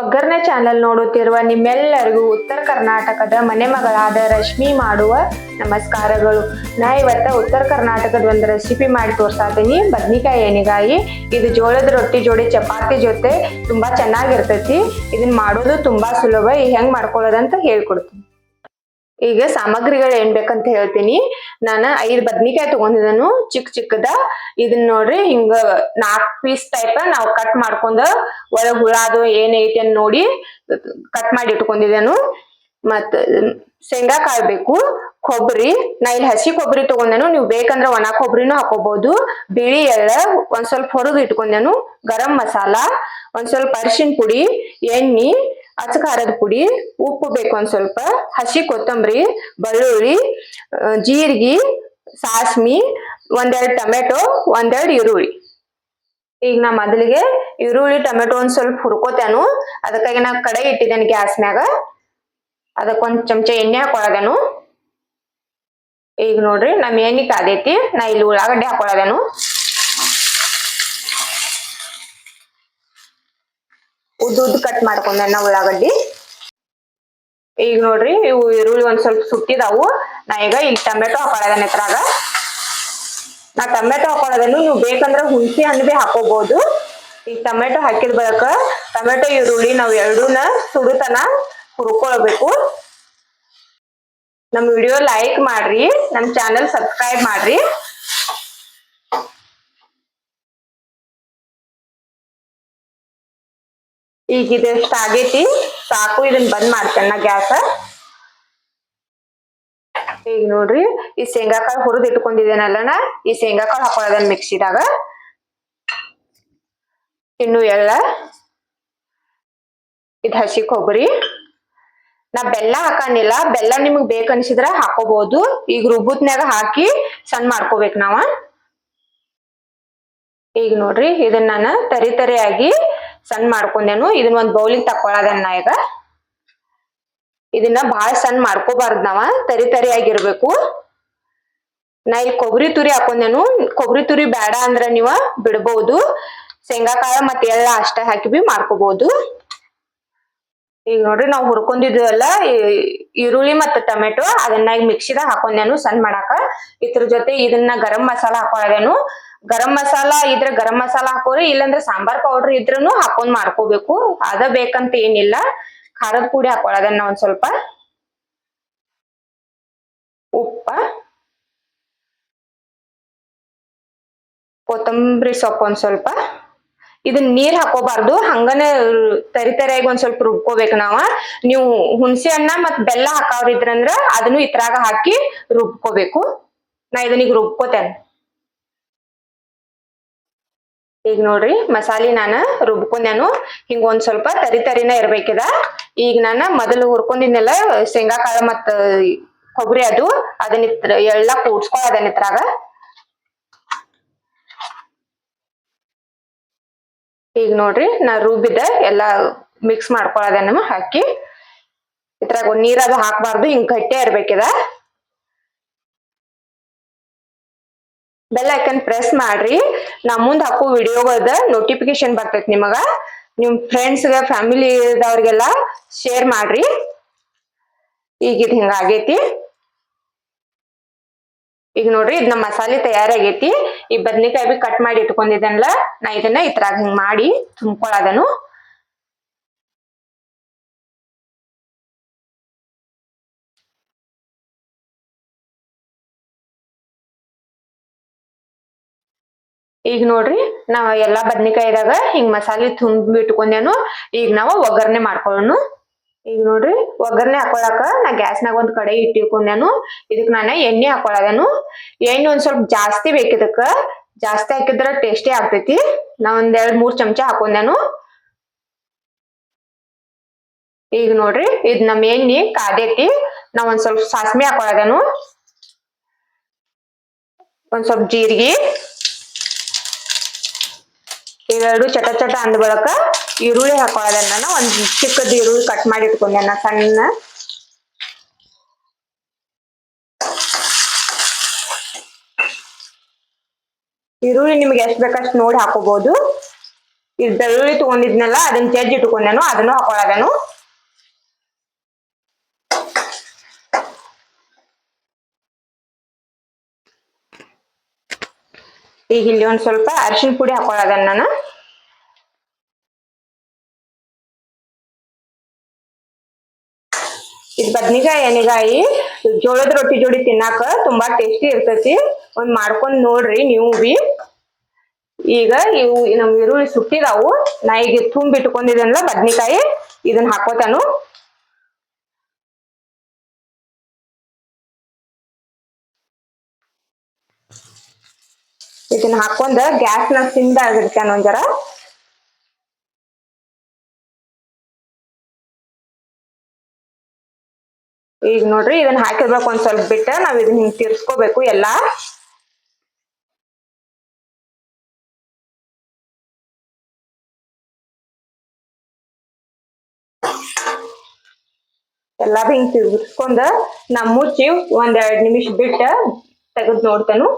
ಒಗ್ಗರಣೆ ಚಾನೆಲ್ ನೋಡುತ್ತಿರುವ ನಿಮ್ಮೆಲ್ಲರಿಗೂ ಉತ್ತರ ಕರ್ನಾಟಕದ ಮನೆ ಮಗಳಾದ ರಶ್ಮಿ ಮಾಡುವ ನಮಸ್ಕಾರಗಳು. ನಾ ಇವತ್ತ ಉತ್ತರ ಕರ್ನಾಟಕದ ಒಂದು ರೆಸಿಪಿ ಮಾಡಿ ತೋರ್ಸಾತೀನಿ ಬದ್ನಿಕಾಯಿ ಎಣ್ಣೆಗಾಯಿ, ಇದು ಜೋಳದ ರೊಟ್ಟಿ ಜೋಡಿ ಚಪಾತಿ ಜೊತೆ ತುಂಬಾ ಚೆನ್ನಾಗಿರ್ತೈತಿ. ಇದನ್ನ ಮಾಡೋದು ತುಂಬಾ ಸುಲಭ. ಹೆಂಗ್ ಮಾಡ್ಕೊಳ್ಳೋದಂತ ಹೇಳ್ಕೊಡ್ತೀನಿ. ಈಗ ಸಾಮಗ್ರಿಗಳು ಏನ್ ಬೇಕಂತ ಹೇಳ್ತೀನಿ. ನಾನು ಐದ್ ಬದ್ನಿಕಾಯಿ ತಗೊಂಡಿದ್ದನು ಚಿಕ್ಕ ಚಿಕ್ಕದ. ಇದನ್ನ ನೋಡ್ರಿ ಹಿಂಗ ನಾಲ್ಕ್ ಪೀಸ್ ಟೈಪ್ ನಾವು ಕಟ್ ಮಾಡ್ಕೊಂಡ ಒಳಗ್ ಹುಳ ಅದು ಏನೈತಿ ಅಂತ ನೋಡಿ ಕಟ್ ಮಾಡಿ ಇಟ್ಕೊಂಡಿದೆನು. ಮತ್ ಶೇಂಗಾ ಕಾಳು ಬೇಕು ಕೊಬ್ಬರಿ ನಾ ಇಲ್ಲಿ ಹಸಿ ಕೊಬ್ಬರಿ ತಗೊಂಡೇನು. ನೀವು ಬೇಕಂದ್ರ ಒಣ ಕೊಬ್ಬರಿನು ಹಾಕೋಬಹುದು ಬಿಳಿ ಎಳ್ಳ ಒಂದ್ ಸ್ವಲ್ಪ ಹೊರದು ಇಟ್ಕೊಂಡೆನು. ಗರಂ ಮಸಾಲ, ಒಂದ್ ಸ್ವಲ್ಪ ಅರಿಶಿನ ಪುಡಿ, ಎಣ್ಣಿ ಅಚ್ಚ ಖಾರದ ಪುಡಿ, ಉಪ್ಪು ಬೇಕು ಒಂದ್ ಸ್ವಲ್ಪ, ಹಸಿ ಕೊತ್ತಂಬರಿ, ಬೆಳ್ಳುಳ್ಳಿ ಜೀರಿಗೆ, ಸಾಸ್ಮಿ, ಒಂದೆರಡು ಟೊಮೆಟೊ, ಒಂದೆರಡು ಈರುಳ್ಳಿ. ಈಗ ನಾ ಮೊದಲಿಗೆ ಈರುಳ್ಳಿ, ಟೊಮೆಟೊ ಒಂದ್ ಸ್ವಲ್ಪ ಹುರ್ಕೋತೇನು. ಅದಕ್ಕಾಗಿ ನಾ ಕಡೆ ಇಟ್ಟಿದ್ದೇನೆ ಗ್ಯಾಸ್ ಮ್ಯಾಗ ಅದಕ್ಕೊಂದ್ ಚಮಚ ಎಣ್ಣೆ ಹಾಕೊಳ್ಳೋದೇನು ಈಗ ನೋಡ್ರಿ, ನಮ್ ಎಣ್ಣೆ ಕಾದೈತಿ. ನಾ ಇಲ್ಲಿ ಉಳ್ಳಾಗಡ್ಡೆ ಹಾಕೊಳ್ಳೋದೇನು ಉದ್ದ ಉದ್ದ ಕಟ್ ಮಾಡ್ಕೊಂಡೆ ಉಳ್ಳಾಗಡ್ಡಿ. ಈಗ ನೋಡ್ರಿ, ಇವು ಈರುಳ್ಳಿ ಒಂದ್ ಸ್ವಲ್ಪ ಸುಟ್ಟಿದಾವು. ನಾ ಈಗ ಇಲ್ಲಿ ಟೊಮೆಟೊ ಹಾಕೊಳ್ಳೋದನ್ನ ಇದ್ರಾಗ. ನಾ ಟೊಮೆಟೊ ಹಾಕೊಳ್ಳೋದನ್ನು ನೀವು ಬೇಕಂದ್ರೆ ಹುಣಸೆ ಹಣ್ಣು ಬಿ ಹಾಕೋಬಹುದು ಈಗ ಟೊಮೆಟೊ ಹಾಕಿದ ಬಳಿಕ ಟೊಮೆಟೊ, ಈರುಳ್ಳಿ ನಾವು ಎರಡೂನ ಸುಡುತನ ಹುರ್ಕೊಳ್ಬೇಕು. ನಮ್ ವಿಡಿಯೋ ಲೈಕ್ ಮಾಡ್ರಿ ನಮ್ ಚಾನೆಲ್ ಸಬ್ಸ್ಕ್ರೈಬ್ ಮಾಡ್ರಿ. ಈಗ ಇದೆಷ್ಟು ಆಗೈತಿ? ಸಾಕು ಇದನ್ನ ಬಂದ್ ಮಾಡ್ತೇನೆ ನಾ ಗ್ಯಾಸ್. ಈಗ ನೋಡ್ರಿ, ಈ ಶೇಂಗಾಕಾಳು ಹುರಿದ್ ಇಟ್ಕೊಂಡಿದ್ದೇನಲ್ಲನ ಈ ಶೇಂಗಾಕಾಳು ಹಾಕೊಳ್ಳೋದನ್ನ ಮಿಕ್ಸಿದಾಗ ಇನ್ನು ಎಳ್ಳ. ಇದು ಹಸಿ ಕೊಬ್ಬರಿ. ನಾ ಬೆಲ್ಲ ಹಾಕಂಗಿಲ್ಲ. ಬೆಲ್ಲ ನಿಮಗ್ ಬೇಕನ್ಸಿದ್ರ ಹಾಕೋಬಹುದು ಈಗ ರುಬ್ಬುತ್ನ್ಯಾಗ ಹಾಕಿ ಸಣ್ಣ ಮಾಡ್ಕೋಬೇಕು ನಾವ. ಈಗ ನೋಡ್ರಿ, ಇದನ್ನ ನಾನು ತರಿ ತರಿಯಾಗಿ ಸಣ್ಣ ಮಾಡ್ಕೊಂಡೇನು. ಇದನ್ನ ಒಂದ್ ಬೌಲಿಗೆ ತಕೊಳದನ್ನ ನಾ ಈಗ. ಇದನ್ನ ಬಹಳ ಸಣ್ಣ ಮಾಡ್ಕೋಬಾರ್ದು ನಾವ. ತರಿ ತರಿಯಾಗಿರ್ಬೇಕು ನಾ ಇಲ್ಲಿ ಕೊಬ್ಬರಿ ತುರಿ ಹಾಕೊಂಡೇನು. ಕೊಬ್ಬರಿ ತುರಿ ಬೇಡ ಅಂದ್ರ ನೀವ ಬಿಡ್ಬಹುದು ಶೇಂಗಾಕಾಳ ಮತ್ತೆ ಎಲ್ಲ ಅಷ್ಟ ಹಾಕಿ ಬಿ ಮಾಡ್ಕೋಬಹುದು ಈಗ ನೋಡ್ರಿ ನಾವು ಹುರ್ಕೊಂಡಿದ್ವಲ್ಲ ಈರುಳ್ಳಿ ಮತ್ತೆ ಟೊಮೆಟೊ ಅದನ್ನ ಈಗ ಮಿಕ್ಸಿದಾಗ ಹಾಕೊಂಡೇನು ಸಣ್ಣ ಮಾಡಾಕ. ಇದ್ರ ಜೊತೆ ಇದನ್ನ ಗರಂ ಮಸಾಲ ಹಾಕೊಳ್ಳೋದೇನು ಗರಂ ಮಸಾಲ ಇದ್ರ ಗರಂ ಮಸಾಲ ಹಾಕೋರಿ, ಇಲ್ಲಾಂದ್ರೆ ಸಾಂಬಾರ್ ಪೌಡರ್ ಇದ್ರೂನು ಹಾಕೊಂಡ್ ಮಾಡ್ಕೋಬೇಕು. ಅದ ಬೇಕಂತ ಏನಿಲ್ಲ. ಖಾರದ ಪುಡಿ ಹಾಕೊಳ್ಳೋದನ್ನ ಒಂದ್ ಸ್ವಲ್ಪ ಉಪ್ಪ, ಕೊತ್ತಂಬರಿ ಸೊಪ್ಪು ಒಂದ್ ಸ್ವಲ್ಪ. ಇದನ್ ನೀರ್ ಹಾಕೋಬಾರ್ದು. ಹಂಗನೆ ತರಿ ತರಿಯಾಗಿ ಒಂದ್ ಸ್ವಲ್ಪ ರುಬ್ಕೋಬೇಕು ನಾವ. ನೀವು ಹುಣಸೆ ಹಣ್ಣ ಮತ್ ಬೆಲ್ಲ ಹಾಕಾವ್ರಿದ್ರಂದ್ರ ಅದನ್ನು ಇದ್ರಾಗ ಹಾಕಿ ರುಬ್ಕೋಬೇಕು. ನಾ ಇದನ್ನೀಗ ರುಬ್ಕೋತೇನೆ. ಈಗ ನೋಡ್ರಿ ಮಸಾಲಿ ನಾನ ರುಬ್ಕೊಂಡೇನು. ಹಿಂಗ ಒಂದ್ ಸ್ವಲ್ಪ ತರಿ ತರಿನ ಇರ್ಬೇಕಿದ. ಈಗ ನಾನು ಮೊದಲು ಹುರ್ಕೊಂಡಿದ್ನೆಲ್ಲ ಶೇಂಗಾ, ಕಾಳು ಮತ್ತ ಕೊಬ್ಬರಿ ಅದು. ಅದನ್ನ ಎಲ್ಲ ಎಲ್ಲ ಅದನ್ನ ಇದ್ರಾಗ ಈಗ ನೋಡ್ರಿ ನಾ ರುಬ್ಬಿದ ಎಲ್ಲಾ ಮಿಕ್ಸ್ ಮಾಡ್ಕೊಳ್ಳೋದನ್ನ ಹಾಕಿ. ಇದ್ರಾಗ ನೀರ್ ನೀರದು ಹಾಕ್ಬಾರ್ದು. ಹಿಂಗ್ ಗಟ್ಟಿ ಇರ್ಬೇಕಿದ. ಬೆಲ್ ಐಕನ್ ಪ್ರೆಸ್ ಮಾಡ್ರಿ. ನಾ ಮುಂದ್ ಹಾಕೋ ವಿಡಿಯೋಗಳದ ನೋಟಿಫಿಕೇಶನ್ ಬರ್ತೈತಿ ನಿಮಗ. ನಿಮ್ ಫ್ರೆಂಡ್ಸ್ಗೆ ಫ್ಯಾಮಿಲಿ ಇದ್ದವ್ರಿಗೆಲ್ಲ ಶೇರ್ ಮಾಡ್ರಿ. ಈಗ ಇದು ಹಿಂಗ ಆಗೇತಿ. ಈಗ ನೋಡ್ರಿ, ಇದ್ ನಮ್ಮ ಮಸಾಲೆ ತಯಾರಾಗೈತಿ. ಈ ಬದ್ನಿಕಾಯಿ ಬಿ ಕಟ್ ಮಾಡಿ ಇಟ್ಕೊಂಡಿದ್ದನ್ಲ ನಾ ಇದನ್ನ ಇದ್ರಾಗ ಹಿಂಗ್ ಮಾಡಿ ತುಂಬ್ಕೊಳ್ಳೋದನು ಈಗ ನೋಡ್ರಿ ನಾವ್ ಎಲ್ಲಾ ಬದ್ನಿಕಾಯಿದಾಗ ಹಿಂಗ್ ಮಸಾಲೆ ತುಂಬಿ ಇಟ್ಕೊಂಡೇನು ಈಗ ನಾವು ಒಗ್ಗರಣೆ ಮಾಡ್ಕೊಳ್ಳೋಣ ಈಗ ನೋಡ್ರಿ, ಒಗ್ಗರಣೆ ಹಾಕೊಳಕ ನಾ ಗ್ಯಾಸ್ನಾಗ ಒಂದ್ ಕಡೆ ಇಟ್ಟಿಕೊಂಡೇನು ಇದಕ್ ನಾನು ಎಣ್ಣೆ ಹಾಕೊಳದೇನು. ಎಣ್ಣೆ ಒಂದ್ ಸ್ವಲ್ಪ ಜಾಸ್ತಿ ಬೇಕಿದಕ್ಕ ಜಾಸ್ತಿ ಹಾಕಿದ್ರ ಟೇಸ್ಟಿ ಆಗ್ತೈತಿ. ನಾ ಒಂದ್ ಎರಡ್ ಮೂರ್ ಚಮಚ ಹಾಕೊಂಡೇನು. ಈಗ ನೋಡ್ರಿ, ಇದ್ ನಮ್ ಎಣ್ಣೆ ಕಾದೈತಿ ನಾ ಒಂದ್ ಸ್ವಲ್ಪ ಸಾಸ್ಮಿ ಹಾಕೊಳದೇನು. ಒಂದ್ ಸ್ವಲ್ಪ ಜೀರಿಗೆ. ಇವೆರಡು ಚಟ ಚಟ ಅಂದ ಬಳಕ ಈರುಳ್ಳಿ ಹಾಕೊಳ್ಳೋದನ್ನ ನಾನು. ಒಂದ್ ಚಿಕ್ಕದ ಈರುಳ್ಳಿ ಕಟ್ ಮಾಡಿ ಇಟ್ಕೊಂಡೆ ನಾ ಸಣ್ಣ. ಈರುಳ್ಳಿ ನಿಮ್ಗೆ ಎಷ್ಟ್ ಬೇಕಷ್ಟು ನೋಡಿ ಹಾಕೋಬಹುದು ಬೆಳ್ಳುಳ್ಳಿ ತಗೊಂಡಿದ್ನಲ್ಲ, ಅದನ್ನ ಜಜ್ಜಿ ಇಟ್ಕೊಂಡೆನು ಅದನ್ನು ಹಾಕೊಳ್ಳೋದನು ಈಗ ಇಲ್ಲಿ ಒಂದ್ ಸ್ವಲ್ಪ ಅರಿಶಿನ ಪುಡಿ ಹಾಕೊಳ್ಳೋದನ್ನ ನಾನು. ಇದು ಬದ್ನಿಕಾಯಿ, ಎಣ್ಣಿಕಾಯಿ, ಜೋಳದ ರೊಟ್ಟಿ ಜೋಡಿ ತಿನ್ನಾಕ ತುಂಬಾ ಟೇಸ್ಟಿ ಇರ್ತೈತಿ. ಒಂದ್ ಮಾಡ್ಕೊಂಡ್ ನೋಡ್ರಿ ನೀವು ಬಿ. ಈಗ ಇವು ನಮ್ ಈರುಳ್ಳಿ ಸುಟ್ಟಿದಾವು. ನಾ ಈಗ ತುಂಬಿ ಇಟ್ಕೊಂಡಿದ್ದೆನಲ್ಲ ಬದ್ನಿಕಾಯಿ ಇದನ್ನ ಹಾಕೋತಾನು. ಇದನ್ನ ಹಾಕೊಂಡ ಗ್ಯಾಸ್ನ ಸಿಂದ ಆಗಿಡ್ತಾನ ಒಂದ್ ಜರ ಈಗ ನೋಡ್ರಿ ಇದನ್ನ ಹಾಕಿರ್ಬೇಕು ಒಂದ್ ಸ್ವಲ್ಪ ಬಿಟ್ಟ ನಾವ್ ಇದನ್ನ ಹಿಂಗ್ ತಿರ್ಸ್ಕೋಬೇಕು ಎಲ್ಲಾ. ಎಲ್ಲಾ ಹಿಂಗ್ ತಿರ್ಗಿಸ್ಕೊಂಡ ನಾ ಮುಚ್ಚಿ ಒಂದ್ ಎರಡ್ ನಿಮಿಷ ಬಿಟ್ಟ ತೆಗೆದ್ ನೋಡ್ತೇನು.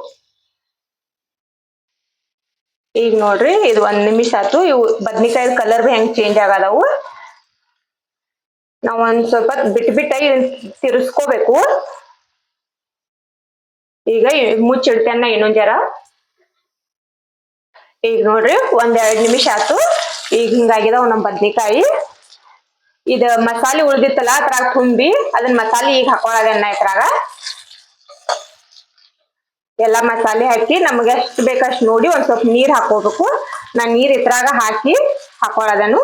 ಈಗ ನೋಡ್ರಿ ಇದು ಒಂದ್ ನಿಮಿಷ ಆತು ಇವು ಬದ್ನಿಕಾಯಿ ಕಲರ್ ಹೆಂಗ್ ಚೇಂಜ್ ಆಗದವು. ನಾವ್ ಒಂದ್ ಸ್ವಲ್ಪ ಬಿಟ್ ಬಿಟ್ಟ ತಿರ್ಸ್ಕೋಬೇಕು. ಈಗ ಮುಚ್ಚಿಡ್ತೇನ ಇನ್ನೊಂದ್ ಜರ. ಈಗ ನೋಡ್ರಿ ಒಂದ್ ಎರಡ್ ನಿಮಿಷ ಆತು ಈಗ ಹಿಂಗಾಗಿದಾವ್ ನಮ್ ಬದ್ನಿಕಾಯಿ. ಇದ ಮಸಾಲೆ ಉಳ್ದಿತ್ತಲ್ಲ ಅದ್ರಾಗ ತುಂಬಿ ಅದನ್ನ ಮಸಾಲೆ ಈಗ ಹಾಕೊಳ್ಳೋದನ್ನ ಇದ್ರಾಗ. ಎಲ್ಲಾ ಮಸಾಲೆ ಹಾಕಿ ನಮ್ಗೆ ಎಷ್ಟು ಬೇಕಷ್ಟು ನೋಡಿ ಒಂದ್ ಸ್ವಲ್ಪ ನೀರ್ ಹಾಕೋಬೇಕು ನಾ ನೀರ್ ಇದ್ರಾಗ ಹಾಕಿ ಹಾಕೊಳ್ಳೋದನ್ನು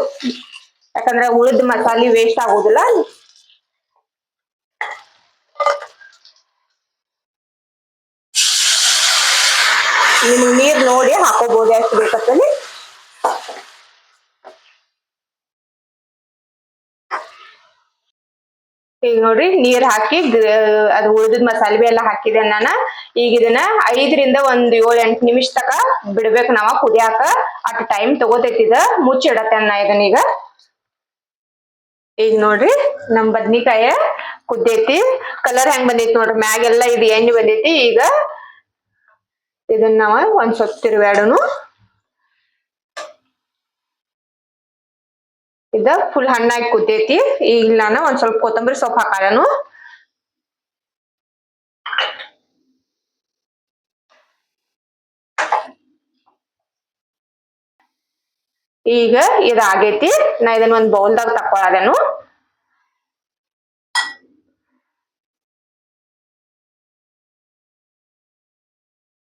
ಯಾಕಂದ್ರೆ ಉಳಿದ ಮಸಾಲೆ ವೇಸ್ಟ್ ಆಗೋದಿಲ್ಲ. ನೀವು ನೀರ್ ನೋಡಿ ಹಾಕೋಬಹುದು ಎಷ್ಟು ಬೇಕಂತಲ್ಲಿ ಈಗ ನೋಡ್ರಿ, ನೀರ್ ಹಾಕಿ ಅದು ಉಳಿದ ಮಸಾಲೆ ಎಲ್ಲ ಹಾಕಿದೆ ನಾನು ಈಗ ಇದನ್ನ ಐದರಿಂದ ಒಂದ್ ಏಳು ಎಂಟು ನಿಮಿಷ ತಕ ಬಿಡ್ಬೇಕು ನಾವ ಕುದಿಯಾಕ. ಅಟ್ ಟೈಮ್ ತಗೋತೈತಿ ಇದ, ಮುಚ್ಚಿಡತ್ತೆ ಅನ್ನ ಇದನ್ನ ಈಗ. ಈಗ ನೋಡ್ರಿ, ನಮ್ ಬದ್ನಿಕಾಯ ಕುದ್ದೈತಿ. ಕಲರ್ ಹೆಂಗ್ ಬಂದೈತಿ ನೋಡ್ರಿ, ಮ್ಯಾಗೆಲ್ಲ ಇದು ಎಣ್ಣೆ ಬಂದೈತಿ. ಈಗ ಇದನ್ನ ನಾವ ಒಂದ್ ಸ್ವಲ್ಪ ಇದ ಫುಲ್ ಹಣ್ಣಾಗಿ ಕುದ್ದೈತಿ ಈಗ ನಾನು ಒಂದ್ ಸ್ವಲ್ಪ ಕೊತ್ತಂಬರಿ ಸೊಪ್ಪು ಹಾಕಾರನು ಈಗ ಇದಾಗೈತಿ. ನಾ ಇದನ್ನ ಒಂದ್ ಬೌಲ್ದಾಗ ತಕೊಳದನು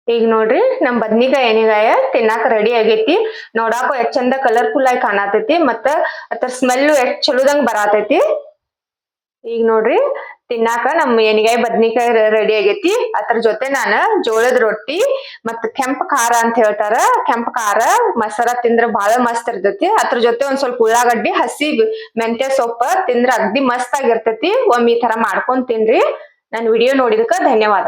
ಈಗ ನೋಡ್ರಿ ನಮ್ ಬದ್ನಿಕಾಯಿ ಎಣ್ಣೆಗಾಯ ತಿನ್ನಾಕ ರೆಡಿ ಆಗೈತಿ. ನೋಡಾಕ ಎಷ್ಟ್ ಚಂದ ಕಲರ್ಫುಲ್ ಆಗಿ ಕಾಣತೈತಿ ಮತ್ತ ಅದ್ರ ಸ್ಮೆಲ್ ಎಷ್ಟ್ ಚಲೋದಂಗ್ ಬರಾತೈತಿ. ಈಗ ನೋಡ್ರಿ ತಿನ್ನಾಕ ನಮ್ ಎಣಿಗಾಯಿ ಬದ್ನಿಕಾಯಿ ರೆಡಿ ಆಗೈತಿ. ಅದ್ರ ಜೊತೆ ನಾನ ಜೋಳದ ರೊಟ್ಟಿ ಮತ್ತ ಕೆಂಪ್ ಖಾರ ಅಂತ ಹೇಳ್ತಾರ. ಕೆಂಪ್ ಖಾರ, ಮಸಾಲ ತಿಂದ್ರ ಬಹಳ ಮಸ್ತ್ ಇರ್ತೈತಿ. ಅದ್ರ ಜೊತೆ ಒಂದ್ ಸ್ವಲ್ಪ ಉಳ್ಳಾಗಡ್ಡಿ, ಹಸಿ ಮೆಂತ್ಯ ಸೊಪ್ಪ ತಿಂದ್ರ ಅಗ್ದಿ ಮಸ್ತ್ ಆಗಿರ್ತೈತಿ. ಒಮ್ಮೆ ಈ ತರ ಮಾಡ್ಕೊಂಡ್ ತಿನ್ರಿ. ನನ್ ವಿಡಿಯೋ ನೋಡಿದಕ್ಕ ಧನ್ಯವಾದ